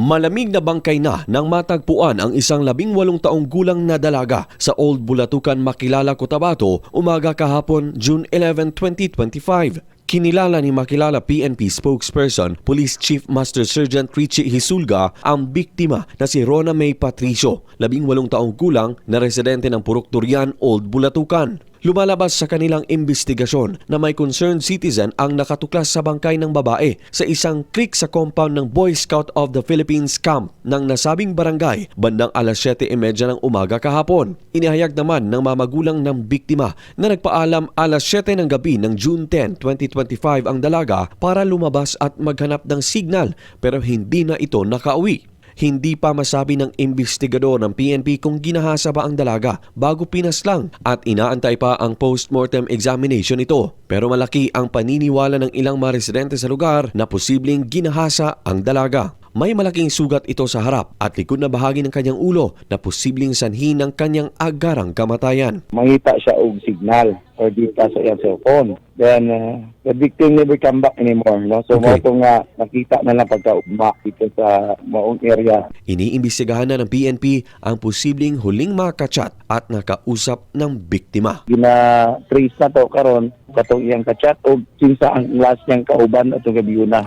Malamig na bangkay na nang matagpuan ang isang labing walong taong gulang na dalaga sa Old Bulatukan Makilala, Cotabato umaga kahapon June 11, 2025. Kinilala ni Makilala PNP spokesperson Police Chief Master Sergeant Richie Hisulga ang biktima na si Rona May Patricio, labing walong taong gulang na residente ng Purok Durian, Old Bulatukan. Lumalabas sa kanilang investigasyon na may concerned citizen ang nakatuklas sa bangkay ng babae sa isang creek sa compound ng Boy Scout of the Philippines camp ng nasabing barangay bandang alas 7.30 ng umaga kahapon. Inihayag naman ng mamagulang ng biktima na nagpaalam alas 7 ng gabi ng June 10, 2025 ang dalaga para lumabas at maghanap ng signal pero hindi na ito nakauwi. Hindi pa masabi ng investigador ng PNP kung ginahasa ba ang dalaga bago pinaslang at inaantay pa ang post-mortem examination nito. Pero malaki ang paniniwala ng ilang mga residente sa lugar na posibleng ginahasa ang dalaga. May malaking sugat ito sa harap at likod na bahagi ng kanyang ulo na posibleng sanhi ng kanyang agarang kamatayan. mangita siya og signal or data sa iyang cellphone. Then, uh, the victim never come back anymore. No? So, Okay. mo nga nakita na lang pagkaugma dito sa maong area. Iniimbestigahan na ng PNP ang posibleng huling makachat at nakausap ng biktima. Gina-trace na to karon katong iyang kachat o sinsa ang last niyang kauban at gabi na.